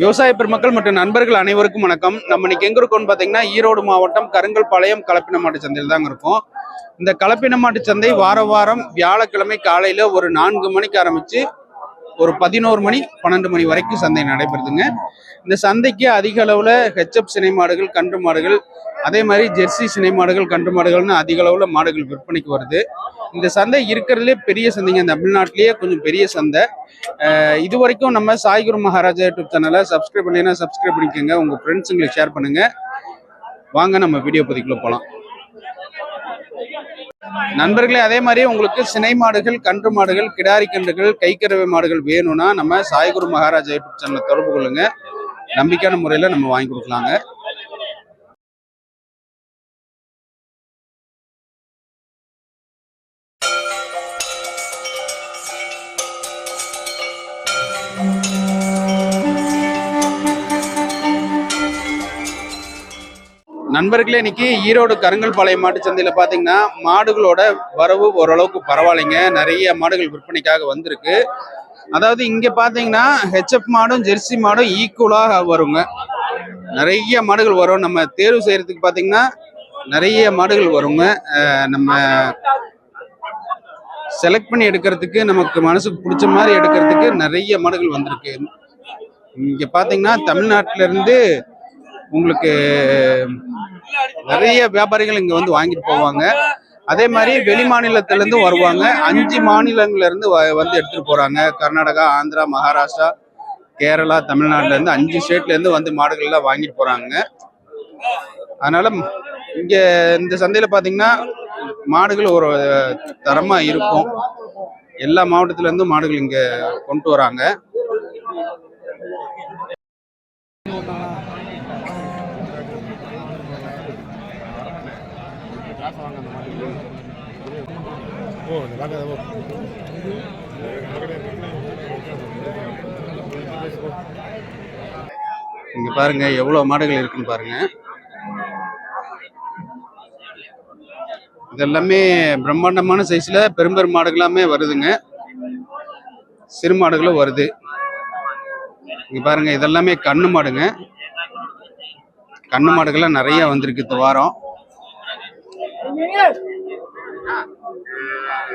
விவசாய பெருமக்கள் மற்றும் நண்பர்கள் அனைவருக்கும் வணக்கம். நம்ம இன்னைக்கு எங்க இருக்கோம்னு பாத்தீங்கன்னா ஈரோடு மாவட்டம் கருங்கல்பாளையம் கலப்பின மாட்டு சந்தையில் தாங்க இருக்கும். இந்த கலப்பின மாட்டு சந்தை வார வாரம் வியாழக்கிழமை காலையில ஒரு நான்கு மணிக்கு ஆரம்பிச்சு ஒரு பதினோரு மணி பன்னெண்டு மணி வரைக்கும் சந்தை நடைபெறுதுங்க. இந்த சந்தைக்கு அதிக அளவில் ஹெச்எப் சினை மாடுகள் கன்று மாடுகள் அதே மாதிரி ஜெர்சி சினை மாடுகள் கன்று மாடுகள்னு அதிக அளவில் மாடுகள் விற்பனைக்கு வருது. இந்த சந்தை இருக்கிறதுலே பெரிய சந்தைங்க. தமிழ்நாட்டிலேயே கொஞ்சம் பெரிய சந்தை. இது வரைக்கும் நம்ம சாய்குரு மகாராஜா யூடியூப் சேனலை சப்ஸ்கிரைப் பண்ணலைன்னா சப்ஸ்கிரைப் பண்ணிக்கோங்க. உங்கள் ஃப்ரெண்ட்ஸுங்களுக்கு ஷேர் பண்ணுங்கள் வாங்க நம்ம வீடியோ பதிக்குள்ளே போகலாம் நண்பர்களே அதே மாதிரி உங்களுக்கு சினை மாடுகள் கன்று மாடுகள் கிடாரி கன்றுகள் கைக்கறவை மாடுகள் வேணும்னா நம்ம சாய்குரு மகாராஜா யூடியூப் சேனலை தொடர்பு கொள்ளுங்க. நம்பிக்கையான முறையில் நம்ம வாங்கி கொடுக்கலாங்க. நண்பர்களே இன்னைக்கு ஈரோடு கருங்கல்பாளையம் மாட்டு சந்தையில் பார்த்தீங்கன்னா மாடுகளோட வரவு ஓரளவுக்கு பரவாயில்லைங்க. நிறைய மாடுகள் விற்பனைக்காக வந்திருக்கு. அதாவது இங்கே பார்த்தீங்கன்னா ஹெச்எப் மாடும் ஜெர்சி மாடும் ஈக்குவலாக வருங்க. நிறைய மாடுகள் வரும். நம்ம தேர்வு செய்கிறதுக்கு பார்த்தீங்கன்னா நிறைய மாடுகள் வருங்க. நம்ம செலக்ட் பண்ணி எடுக்கிறதுக்கு நமக்கு மனசுக்கு பிடிச்ச மாதிரி எடுக்கிறதுக்கு நிறைய மாடுகள் வந்திருக்கு. இங்கே பார்த்தீங்கன்னா தமிழ்நாட்டிலேருந்து உங்களுக்கு நிறைய வியாபாரிகள் இங்க வந்து வாங்கிட்டு போவாங்க. அதே மாதிரி வெளி மாநிலத்திலேருந்து வருவாங்க. அஞ்சு மாநிலங்கள்லேருந்து வ- வந்து எடுத்துகிட்டு போகிறாங்க கர்நாடகா ஆந்திரா மகாராஷ்டிரா கேரளா தமிழ்நாட்டிலேருந்து அஞ்சு ஸ்டேட்லேருந்து வந்து மாடுகள்லாம் வாங்கிட்டு போகிறாங்க அதனால் இங்கே இந்த சந்தையில் பார்த்தீங்கன்னா மாடுகள் ஒரு தரமாக இருக்கும். எல்லா மாவட்டத்துலேருந்தும் மாடுகள் இங்கே கொண்டு வராங்க. இங்க பாருங்க எவ்வளவு மாடுகள் இருக்குன்னு பாருங்க. இதெல்லாமே பிரம்மாண்டமான சைஸ்ல பெரும்பெரும் மாடுகளாமே வருதுங்க. சிறு மாடுகளும் வருது. இங்க பாருங்க இதெல்லாமே கண்ணு மாடுங்க. கண்ணு மாடுகள்லாம் நிறைய வந்திருக்கு இந்த வாரம்.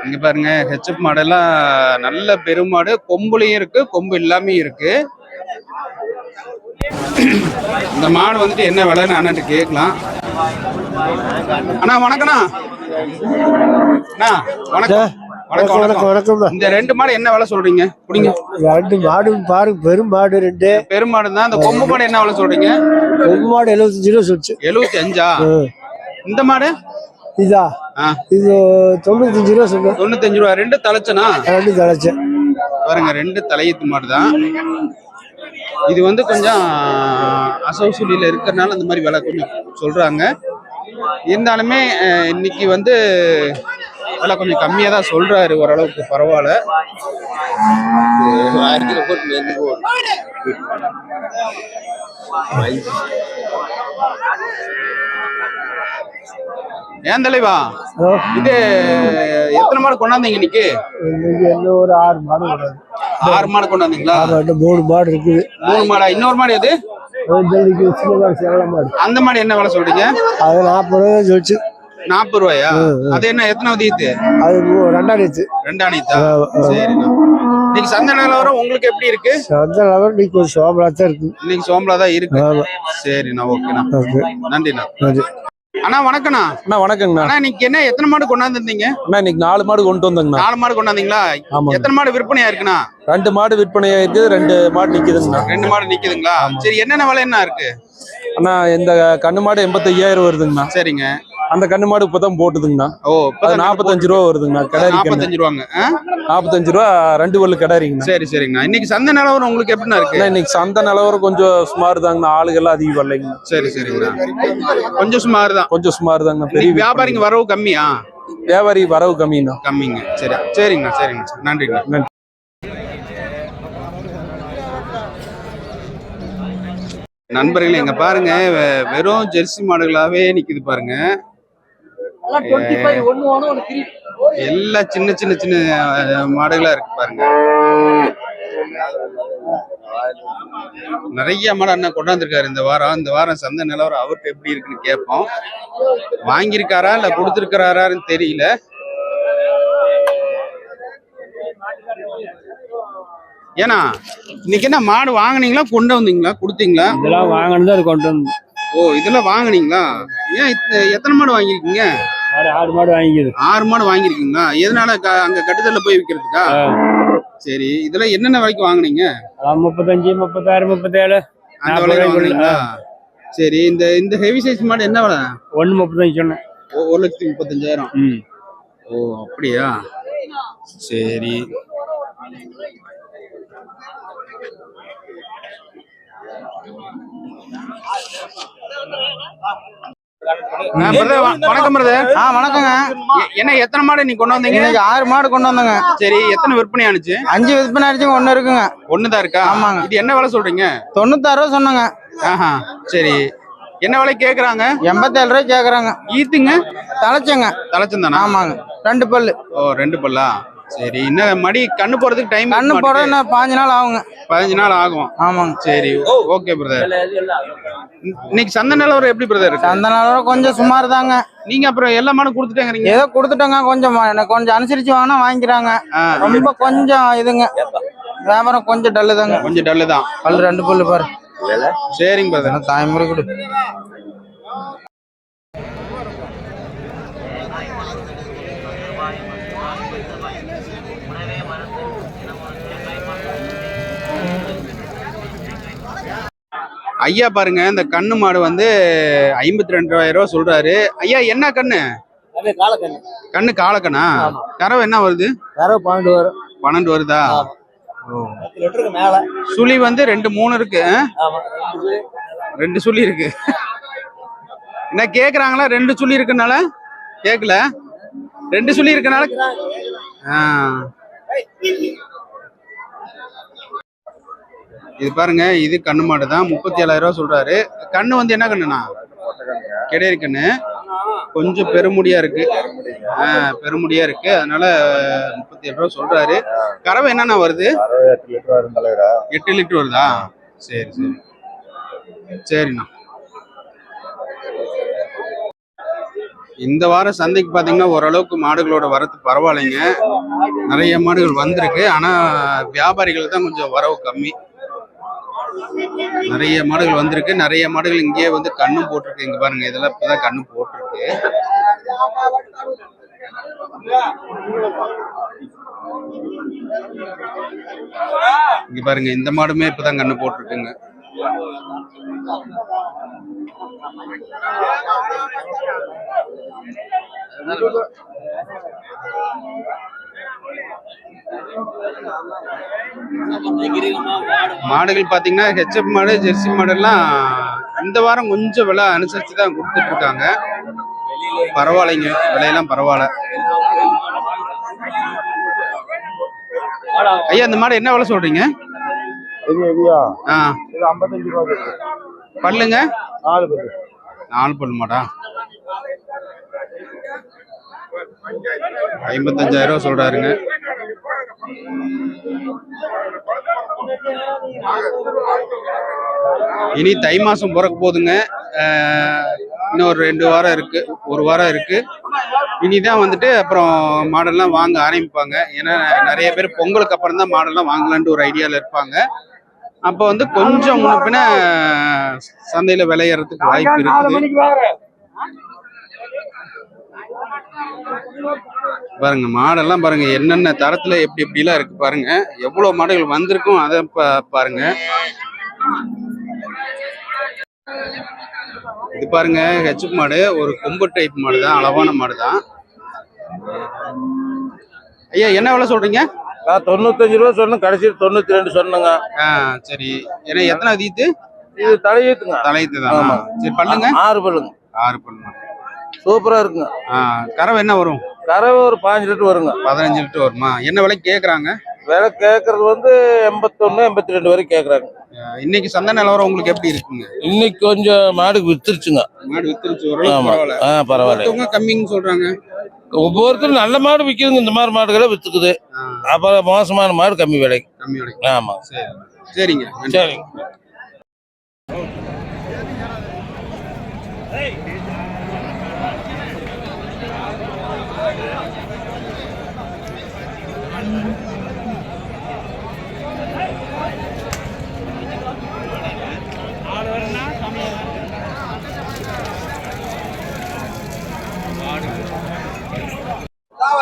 இங்க பாருங்க ஹெச்எப் மாடெல்லாம் நல்ல பெருமாடு கொம்புலையும் இருக்கு கொம்பு இல்லாம இருக்கு. இந்த மாடு வந்துட்டு என்ன விலைன்னு அண்ணன் கேட்கலாம். அண்ணா வணக்கண்ணா அண்ணா வணக்கம். வணக்கம் வணக்கம். வணக்கம் வணக்கம். இந்த ரெண்டு மாடு என்ன விலை சொல்றீங்க? புடிங்க. ரெண்டு மாடு பாருங்க பெரும் மாடு ரெண்டு. பெருமாடு தான் இந்த கொம்பு மாடு என்ன விலை சொல்றீங்க? பெரும் மாடு எழுபத்தஞ்சு ரூபா சொல்லிச்சு. எழுபத்தி அஞ்சா இந்த மாடு? இதா? ஆ. இது தொண்ணூத்தஞ்சு ரூபா சொல்லு தொண்ணூத்தஞ்சு ரூபா. ரெண்டு தலைச்சனா? ரெண்டு தலைச்சேன் பாருங்க ரெண்டு தலையீத்து மாடு தான் இது வந்து கொஞ்சம் அசவு சுழியில இருக்கிறனால இந்த மாதிரி விலை கொஞ்சம் சொல்றாங்க. இருந்தாலுமே இன்னைக்கு வந்து விலை கொஞ்சம் கம்மியா தான் சொல்றாரு. ஓரளவுக்கு பரவாயில்ல. ஏன் தலைவா? இது எத்தனை மாடு கொண்டாந்தீங்க இன்னைக்கு? ஒரு ஆறு மாடு ஆறு மாடு கொண்டாந்தீங்களா? மூணு மாடு இருக்குது. மூணு மாடா? இன்னொரு மாடு எது? அந்த மாடு என்ன விலை சொல்றீங்க? அது நாற்பது ரூபா சொல்லிச்சு. நாற்பது ரூபாயா? அது என்ன எத்தனை உதயத்து அது மூ- ரெண்டாயிரத்து ரெண்டாணித்தா சரிண்ணா இன்னைக்கு சந்தை நிலவரம் உங்களுக்கு எப்படி இருக்கு? அந்த லெவல் இன்னைக்கு ஒரு சோபலா தான் இருக்கு. இன்னைக்கு சோம்பலா தான் இருக்கு சரிண்ணா ஓகேண்ணா. ஓகே. நன்றிண்ணா. அண்ணா வணக்கண்ணா அண்ணா வணக்கங்கண்ணா. அண்ணா இன்னைக்கு என்ன எத்தனை மாடு கொண்டாந்துருந்தீங்க? அண்ணா இன்னைக்கு நாலு மாடு கொண்டு வந்தேங்கண்ணா. நாலு மாடு கொண்டாந்தீங்களா? எத்தனை மாடு விற்பனையா இருக்குண்ணா? ரெண்டு மாடு விற்பனை ஆயிருக்கு ரெண்டு மாடு நிக்குதுங்கண்ணா. ரெண்டு மாடு நிக்குதுங்களா? சரி என்னென்ன விலை என்ன இருக்கு? அண்ணா இந்த கண்ணு மாடு எண்பத்தையாயிரம் வருதுங்கண்ணா. சரிங்க. அந்த கண்ணு மாடு இப்பதான் போட்டுதுங்கண்ணா. ஓ நாற்பத்தஞ்சு ரூபா வருதுங்கண்ணா கிடாரி நாற்பத்தஞ்சு ரூபாங்க. ஆ? நாற்பத்தஞ்சு ரூபா ரெண்டு பல்லு கிடாரிங்கண்ணா. சரி சரிங்கண்ணா. இன்னைக்கு சந்தை நிலவரம் உங்களுக்கு எப்படிண்ணா இருக்கு? இன்னைக்கு சந்தை நிலவரம் கொஞ்சம் சுமார் தாங்கண்ணா ஆளுகள்லாம் அதிகம் வரலைங்கண்ணா சரி சரிங்கண்ணா. கொஞ்சம் சுமார் தான் கொஞ்சம் சுமார் தாங்கண்ணா பெரிய வியாபாரிங்க வரவு கம்மியா. வியாபாரி வரவு கம்மிண்ணா. கம்மிங்க. சரி சரிங்கண்ணா சரிங்க நன்றிங்கண்ணா. நன்றி. நண்பர்களே இங்க பாருங்க வெறும் ஜெர்சி மாடுகளாவே நிக்குது பாருங்க. எல்லாம் சின்ன சின்ன சின்ன மாடுகளா இருக்கு பாருங்க. நிறைய மாடு அண்ணன் கொண்டாந்துருக்காரு. இந்த வாரம் இந்த வாரம் சந்தை நிலவரம் அவருக்கு எப்படி இருக்குன்னு கேட்போம். வாங்கியிருக்காரா இல்ல கொடுத்துருக்கிறாரான்னு தெரியல. ஏன்னா இன்னைக்கு என்ன மாடு வாங்குனீங்களா கொண்டு வந்தீங்களா கொடுத்தீங்களா? இதெல்லாம் வாங்கணும் அது கொண்டு வந்து ஓ இதெல்லாம் வாங்குனீங்களா? ஏன் எத்தனை மாடு வாங்கியிருக்கீங்க? ஆறு மாடு வாங்கிக்குது. ஆறு மாடு வாங்கியிருக்கீங்களா? எதனால அங்க கட்டுதல்ல போய் விற்கிறதுக்கா சரி இதெல்லாம் என்னென்ன விலைக்கு வாங்குனீங்க? முப்பத்தஞ்சு முப்பத்தாறு முப்பத்தேழு. அந்த விலைக்கு சரி இந்த இந்த ஹெவி சைஸ் மாடு என்ன விலை? ஒன்று முப்பத்தஞ்சு சொன்னேன். ஒரு லட்சத்தி முப்பத்தஞ்சாயிரம். ம். ஓ அப்படியா? சரி. brother, வ- வணக்கம் ஆ வணக்கங்க. என்ன எத்தனை மாடு நீ கொண்டு வந்தீங்க? இன்னைக்கு ஆறு மாடு கொண்டு வந்தோங்க. சரி எத்தனை விற்பனை ஆனுச்சு? அஞ்சு விற்பனை அடிச்சுங்க ஒண்ணு இருக்குங்க. ஒண்ணுதான் இருக்கா? ஆமாங்க. இது என்ன விலை சொல்றீங்க? தொண்ணூத்தாறு ரூபா சொன்னங்க. ஆஹா சரி. என்ன விலை கேக்குறாங்க? எண்பத்தேழு ரூபாய் கேக்குறாங்க. ஈத்துங்க? தலைச்சங்க. தலைச்சந்தானா? ஆமாங்க. ரெண்டு பல்லு. ஓ ரெண்டு பல்லா? சரி இன்னும் மடி கண்ணு போறதுக்கு டைம் கண்ணு போட இன்னும் பாஞ்சு நாள் ஆகுங்க. பதினஞ்சு நாள் ஆகும். ஆமாங்க. சரி ஓகே பிரதர் இன்னைக்கு சந்தை நிலவரம் எப்படி பிரதர் அந்த நாளோட கொஞ்சம் சுமார் தாங்க நீங்க அப்புறம் எல்லா மாடும் கொடுத்துட்டேங்கிறீங்க? ஏதோ கொடுத்துட்டோங்க கொஞ்சம் எனக்கு கொஞ்சம் அனுசரிச்சு வாங்கினா வாங்கிக்கிறாங்க. ரொம்ப கொஞ்சம் இதுங்க. வியாபாரம் கொஞ்சம் டல்லு தாங்க கொஞ்சம் டல்லு தான் பல்லு ரெண்டு பல்லு பாரு. சரிங்க பிரதர் தாய்முறை கொடு. ஐயா பாருங்க இந்த கண்ணு மாடு வந்து ஐம்பத்தி ரெண்டு ரூபாய் சொல்றாரு. ஐயா என்ன கண்ணு? கண்ணு. காலக்கண்ணா கறவை என்ன வருது? யாரோ பன்னெண்டு வரும். பன்னெண்டு வருதா? சுழி வந்து ரெண்டு மூணு இருக்கு? ரெண்டு சுழி. இருக்கு. என்ன கேக்குறாங்களா? ரெண்டு சுழி இருக்கனால? கேக்கல. ரெண்டு சுழி இருக்கனால? ஆ. இது பாருங்க இது கண்ணு மாடு தான் முப்பத்தி ஏழாயிரம் ரூபா சொல்றாரு. கண்ணு வந்து என்ன கண்ணுண்ணா? கிடையாது கண்ணு. கொஞ்சம் பெருமுடியா இருக்கு. ஆ, பெருமுடியா இருக்கு. அதனால முப்பத்தி ஏழு ரூபா சொல்றாரு. கறவை என்னென்ன வருது? எட்டு லிட்டர் வருதா? சரி சரி. சரிண்ணா. இந்த வாரம் சந்தைக்கு பார்த்தீங்கன்னா ஓரளவுக்கு மாடுகளோட வரத்து பரவாயில்லைங்க. நிறைய மாடுகள் வந்திருக்கு. ஆனால் வியாபாரிகள் தான் கொஞ்சம் வரவு கம்மி. நிறைய மாடுகள் வந்திருக்கு. நிறைய மாடுகள் இங்கேயே வந்து கண்ணும் போட்டிருக்கு. இங்க பாருங்க இதெல்லாம் இப்பதான் கண்ணு போட்டிருக்கு. இங்க பாருங்க இந்த மாடுமே இப்பதான் கண்ணு போட்டிருக்குங்க. மாடுகள் பாத்தீங்கன்னா ஹெச்எப் மாடு ஜெர்சி மாடு எல்லாம் இந்த வாரம் கொஞ்சம் விலை அனுசரிச்சு தான் கொடுத்துட்டு இருக்காங்க பரவாயில்லைங்க விலையெல்லாம் பரவாயில்ல. ஐயா இந்த மாடு என்ன விலை சொல்றீங்க? ஆ. ஐம்பத்தஞ்சு ரூபா பல்லுங்க? நாலு பேர் நாலு பல் மாடா? ஐம்பத்தஞ்சாயிரம் ரூபா சொல்றாருங்க. இனி தை மாசம் பிறக்க இன்னும் ஒரு ரெண்டு வாரம் இருக்கு. ஒரு வாரம் இருக்கு. இனிதான் வந்துட்டு அப்புறம் மாடெல்லாம் வாங்க ஆரம்பிப்பாங்க. ஏன்னா நிறைய பேர் பொங்கலுக்கு அப்புறம் தான் மாடெல்லாம் வாங்கலான்ட்டு ஒரு ஐடியால இருப்பாங்க. அப்போ வந்து கொஞ்சம் முன்ன சந்தையில விளையறதுக்கு வாய்ப்பு இருக்குது. பாருங்க மாடெல்லாம் பாருங்க என்னென்ன தரத்துல எப்படி எப்படிலாம் இருக்கு பாருங்க. எவ்வளவு மாடுகள் வந்திருக்கும் அதை பாருங்க. இது பாருங்க ஹெச்எப் மாடு ஒரு கொம்பு டைப் மாடு தான் அளவான மாடு தான் ஐயா என்ன விலை சொல்றீங்க? நான் தொண்ணூத்தஞ்சு ரூபா சொன்னேன் கடைசியில் தொண்ணூத்தி ரெண்டு சொன்னேங்க. சரி. ஏன்னா எத்தனை தீத்து இது தலையீத்துங்க. தலையத்து தானா. சரி பல்லுங்க ஆறு பல்லுங்க. ஆறு பல்லு சூப்பரா இருக்குங்க. ஆ கறவை என்ன வரும்? கறவை ஒரு பாஞ்சு லிட்டர் வருங்க. பதினஞ்சு லிட்டர் வருமா? என்ன விலை கேக்குறாங்க? விலை கேட்கறது வந்து எண்பத்தொன்னு எண்பத்தி ரெண்டு வரைக்கும் கேட்கறாங்க இன்னைக்கு சந்தை நிலவரம் உங்களுக்கு எப்படி இருக்குங்க? இன்னைக்கு கொஞ்சம் மாடுக்கு வித்துருச்சுங்க. மாடு வித்துருச்சு ஓரளவுக்கு ஆமா. பரவாயில்ல. ஆ பரவாயில்ல. கம்மின்னு சொல்றாங்க. ஒவ்வொருத்தரும் நல்ல மாடு விற்குதுங்க இந்த மாதிரி மாடுகளை வித்துக்குது. அப்புறம் மோசமான மாடு கம்மி விலைக்கு கம்மி விலைக்கு. ஆமா. சரி. சரிங்க. சரிங்க.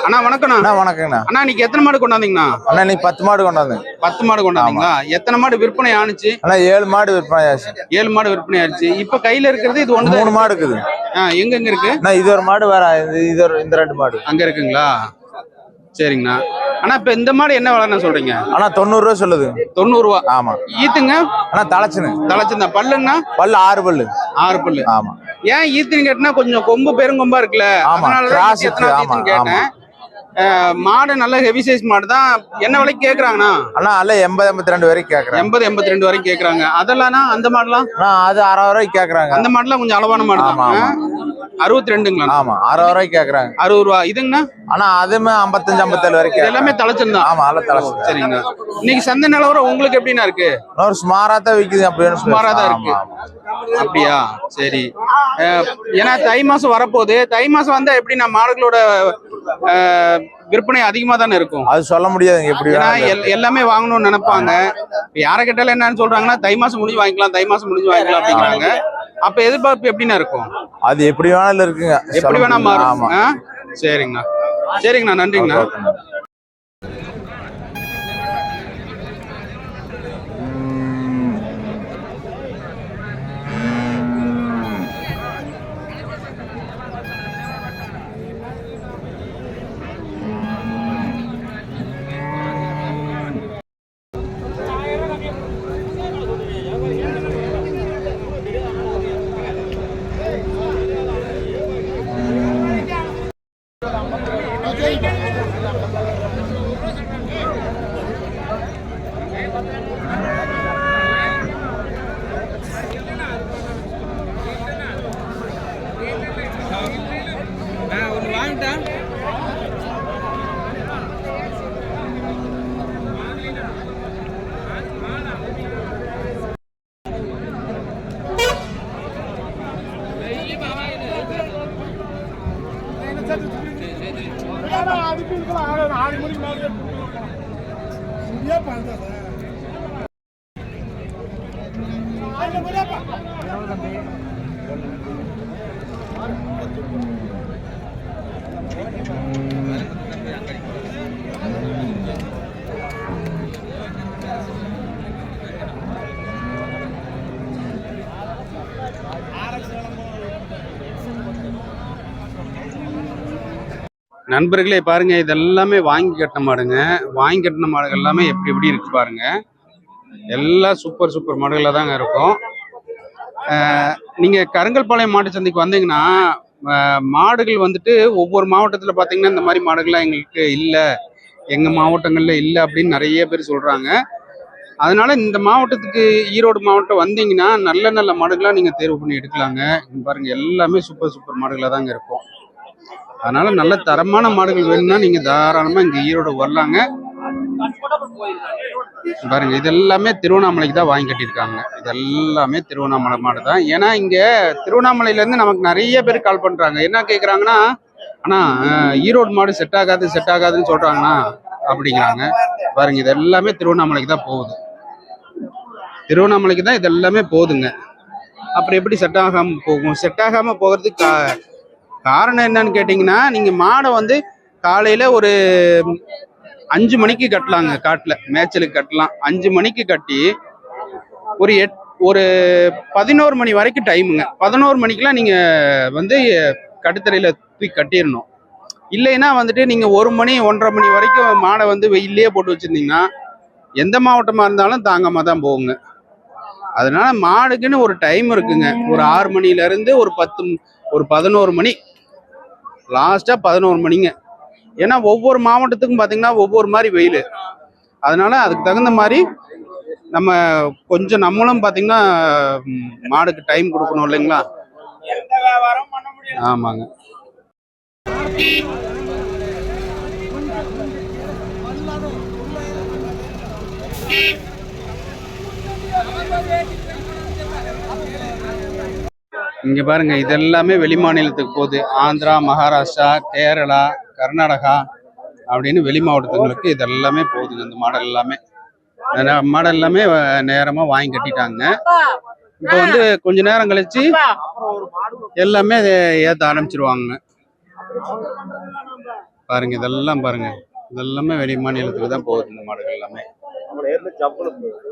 அண்ணா வணக்கம்ண்ணா. அண்ணா வணக்கங்கண்ணா. அண்ணா இன்னைக்கு எத்தனை மாடு கொண்டாந்தீங்கண்ணா? அண்ணா இன்னைக்கு பத்து மாடு கொண்டாந்து பத்து மாடு கொண்டாந்தீங்களா? எத்தனை மாடு விற்பனை ஆணுச்சு? அண்ணா ஏழு மாடு விற்பனை ஆச்சு. ஏழு மாடு விற்பனை ஆயிடுச்சு இப்ப கையில இருக்கிறது இது ஒண்ணுதான் மூணு மாடு இருக்குது. எங்க எங்க இருக்கு? அண்ணா இது ஒரு மாடு வேற இது- ஒரு இந்த ரெண்டு மாடு. அங்க இருக்குங்களா? சரிங்கண்ணா. அண்ணா இப்ப இந்த மாடு என்ன விலைண்ணா சொல்றீங்க? அண்ணா தொண்ணூறு ரூபா சொல்லுது. தொண்ணூறு ரூபா. ஆமா. ஈத்துங்க? அண்ணா தலைச்சுன்னு தலைச்சிருந்தா பல்லுங்கண்ணா பல்லு ஆறு பல்லு. ஆறு பல்லு. ஆமா. ஏன் ஈத்துன்னு கேட்டினா கொஞ்சம் கொம்பு பெருங்கொம்பா இருக்குல்ல. ஆமா, கேட்டேன். மாடு நல்ல ஹெவி சைஸ் மாடு தான். என்ன விலைக்கு கேக்குறாங்கண்ணா? அண்ணா அல்ல எண்பது எண்பத்தி ரெண்டு வரைக்கும் கேக்குறேன் எண்பது எண்பத்தி ரெண்டு வரைக்கும் கேக்குறாங்க அதெல்லாம்னா அந்த மாடுலாம்? அது அறுபது ரூபாய்க்கு கேக்குறாங்க. அந்த மாடுலாம் கொஞ்சம் அளவான மாடு தான். அறுபத்தி ரெண்டுங்களா ஆமா அறுபது ரூபாய்க்கு கேக்குறாங்க. அறுபது ரூபா. இதுங்கண்ணா? ஆனா அதுமே ஐம்பத்தஞ்சு ஐம்பத்தேழு வரைக்கும் எல்லாமே தலைச்சிருந்தா ஆமா அல்ல தலைச்சு சரிங்கண்ணா. இன்னைக்கு சந்தை நிலவரம் உங்களுக்கு எப்படிண்ணா இருக்கு? ஒரு சுமாரா தான் விக்குது அப்படின்னு சுமாரா தான் இருக்கு. அப்படியா? சரி. ஏன்னா தை மாசம் வரப்போகுது. தை மாசம் வந்தா எப்படி நான் மாடுகளோட விற்பனை அதிகமா தானே இருக்கும்? அது சொல்ல முடியாதுங்க எப்படி எல்லாமே வாங்கணும்னு நினைப்பாங்க. யாரை கேட்டாலும் என்னன்னு சொல்றாங்கன்னா தை மாசம் முடிஞ்சு வாங்கிக்கலாம் தை மாசம் முடிஞ்சு வாங்கிக்கலாம் அப்படிங்கிறாங்க. அப்ப எதிர்பார்ப்பு எப்படிண்ணா இருக்கும்? அது எப்படி வேணாலும் இருக்குங்க. எப்படி வேணா. மாறும். ஆமா? சரிங்கண்ணா. சரிங்கண்ணா நன்றிங்கண்ணா. ஆடி ஆடி முடிவு இந்தியா பண்ணுறதா நண்பர்களே பாருங்க இதெல்லாமே வாங்கி கட்டின மாடுங்க. வாங்கி கட்டின மாடுகள் எல்லாமே எப்படி எப்படி இருக்கு பாருங்க. எல்லாம் சூப்பர் சூப்பர் மாடுகளாக தாங்க இருக்கும். நீங்கள் கருங்கல்பாளையம் மாட்டு சந்தைக்கு வந்தீங்கன்னா மாடுகள் வந்துட்டு ஒவ்வொரு மாவட்டத்தில் பார்த்தீங்கன்னா இந்த மாதிரி மாடுகள்லாம் எங்களுக்கு இல்லை. எங்கள் மாவட்டங்களில் இல்லை அப்படின்னு நிறைய பேர் சொல்கிறாங்க அதனால இந்த மாவட்டத்துக்கு ஈரோடு மாவட்டம் வந்தீங்கன்னா நல்ல நல்ல மாடுகளாக நீங்கள் தேர்வு பண்ணி எடுக்கலாங்க. பாருங்கள் எல்லாமே சூப்பர் சூப்பர் மாடுகளாக தாங்க இருக்கும். அதனால நல்ல தரமான மாடுகள் வேணும்னா நீங்க தாராளமா இங்க ஈரோடு வரலாங்க. பாருங்க இது எல்லாமே திருவண்ணாமலைக்கு தான் வாங்கி கட்டியிருக்காங்க. இது எல்லாமே திருவண்ணாமலை மாடு தான். ஏன்னா இங்க திருவண்ணாமலையில இருந்து நமக்கு நிறைய பேர் கால் பண்றாங்க. என்ன கேக்குறாங்கன்னா ஆனா ஈரோடு மாடு செட் ஆகாது செட் ஆகாதுன்னு சொல்றாங்கண்ணா அப்படிங்கிறாங்க. பாருங்க இது எல்லாமே திருவண்ணாமலைக்கு தான் போகுது. திருவண்ணாமலைக்கு தான் இது எல்லாமே போகுதுங்க. அப்புறம் எப்படி செட் ஆகாம போகும்? செட் ஆகாம போகிறதுக்கு காரணம் என்னன்னு கேட்டிங்கன்னா நீங்கள் மாடை வந்து காலையில் ஒரு அஞ்சு மணிக்கு கட்டலாங்க காட்டில். மேய்ச்சலுக்கு கட்டலாம். அஞ்சு மணிக்கு கட்டி ஒரு எட் ஒரு பதினோரு மணி வரைக்கும் டைமுங்க. பதினோரு மணிக்கெலாம் நீங்கள் வந்து கட்டுத்தரையில் தூக்கி கட்டிடணும். இல்லைன்னா வந்துட்டு நீங்கள் ஒரு மணி ஒன்றரை மணி வரைக்கும் மாடை வந்து வெயிலே போட்டு வச்சிருந்தீங்கன்னா எந்த மாவட்டமாக இருந்தாலும் தாங்காமல் தான் போகுங்க. அதனால மாடுக்குன்னு ஒரு டைம் இருக்குங்க. ஒரு ஆறு மணிலேருந்து ஒரு பத்து ஒரு பதினோரு மணி லாஸ்ட்டாக பதினோரு மணிங்க. ஏன்னா ஒவ்வொரு மாவட்டத்துக்கும் பார்த்தீங்கன்னா ஒவ்வொரு மாதிரி வெயில். அதனால அதுக்கு தகுந்த மாதிரி நம்ம கொஞ்சம் நம்மளும் பார்த்தீங்கன்னா மாடுக்கு டைம் கொடுக்கணும் இல்லைங்களா? ஆமாங்க. இங்க பாருங்க இது எல்லாமே வெளி மாநிலத்துக்கு போகுது. ஆந்திரா மகாராஷ்டிரா கேரளா கர்நாடகா அப்படின்னு வெளி மாவட்டத்துங்களுக்கு இது எல்லாமே போகுதுங்க இந்த மாடல் எல்லாமே. மாடல் எல்லாமே நேரமாக நேரமா வாங்கி கட்டிட்டாங்க. இப்போ வந்து கொஞ்ச நேரம் கழிச்சு எல்லாமே ஏற்ற ஏத்த ஆரம்பிச்சிருவாங்க. பாருங்க இதெல்லாம் பாருங்க. இதெல்லாமே வெளி மாநிலத்துக்கு தான் போகுது இந்த மாடல் எல்லாமே. நம்மளோட ஏர்ல ஜப்பலும் போயிருக்கு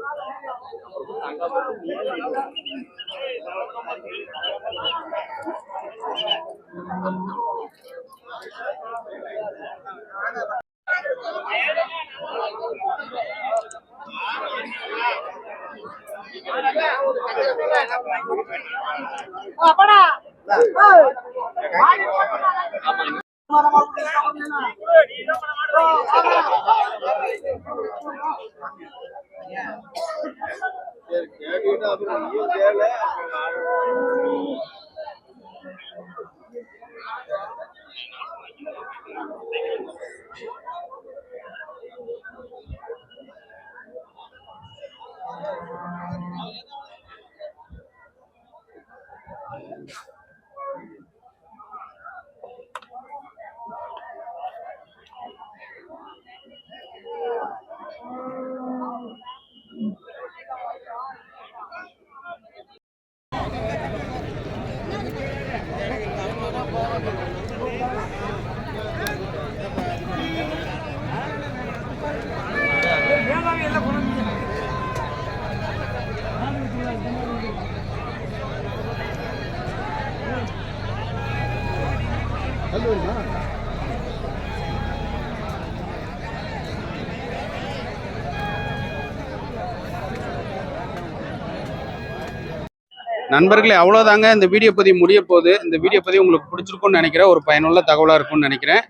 Yeah. நண்பர்களே அவ்வளோதாங்க இந்த வீடியோ பதிவு முடிய போகுது. இந்த வீடியோ பதிவு உங்களுக்கு பிடிச்சிருக்கும்னு நினைக்கிறேன். ஒரு பயனுள்ள தகவலாக இருக்கும்னு நினைக்கிறேன்.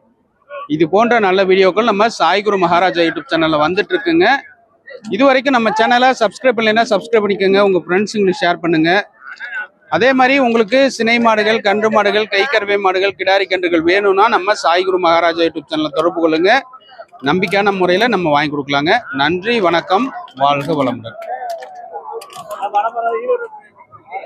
இது போன்ற நல்ல வீடியோக்கள் நம்ம சாய்குரு மகாராஜா யூடியூப் சேனலில் வந்துட்டு இருக்குங்க. இது வரைக்கும் நம்ம சேனலை சப்ஸ்கிரைப் பண்ணலைன்னா சப்ஸ்கிரைப் பண்ணிக்கோங்க. உங்கள் ஃப்ரெண்ட்ஸுங்களுக்கு ஷேர் பண்ணுங்கள் அதே மாதிரி உங்களுக்கு சினை மாடுகள் கன்று மாடுகள் கைக்கறவை மாடுகள் கிடாரி கன்றுகள் வேணும்னா நம்ம சாய்குரு மகாராஜா யூடியூப் சேனலை தொடர்பு கொள்ளுங்க. நம்பிக்கையான முறையில் நம்ம வாங்கி கொடுக்கலாங்க. நன்றி வணக்கம் வாழ்க வளமுடன்.